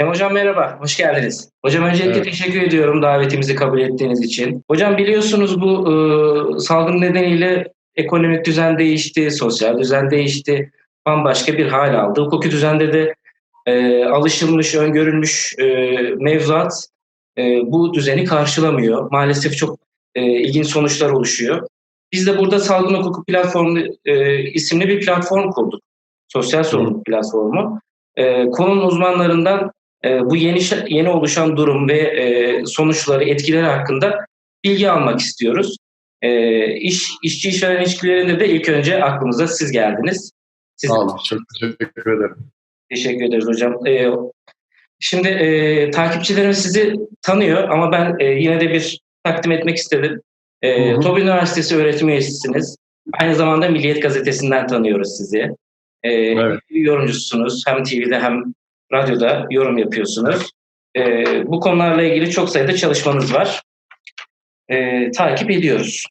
Hem hocam merhaba, hoş geldiniz. Hocam öncelikle Evet. teşekkür ediyorum davetimizi kabul ettiğiniz için. Hocam biliyorsunuz bu e, salgın nedeniyle ekonomik düzen değişti, sosyal düzen değişti, bambaşka bir hal aldı. Hukuki düzende de e, alışılmış, öngörülmüş e, mevzuat e, bu düzeni karşılamıyor. Maalesef çok e, ilginç sonuçlar oluşuyor. Biz de burada Salgın Hukuku Platformu e, isimli bir platform kurduk. Sosyal sorumluluk platformu. E, konunun uzmanlarından bu yeni yeni oluşan durum ve e, sonuçları, etkileri hakkında bilgi almak istiyoruz. E, iş işçi işveren ilişkilerinde de ilk önce aklımıza siz geldiniz. Siz, Sağ olun. Çok teşekkür ederim. Teşekkür ederiz hocam. E, şimdi e, takipçilerimiz sizi tanıyor ama ben e, yine de bir takdim etmek istedim. E, Hı hı. TOB Üniversitesi öğretim üyesisiniz. Aynı zamanda Milliyet Gazetesi'nden tanıyoruz sizi. E, Evet. Yorumcusunuz. Hem TV'de hem radyoda yorum yapıyorsunuz. E, bu konularla ilgili çok sayıda çalışmanız var. E, takip ediyoruz.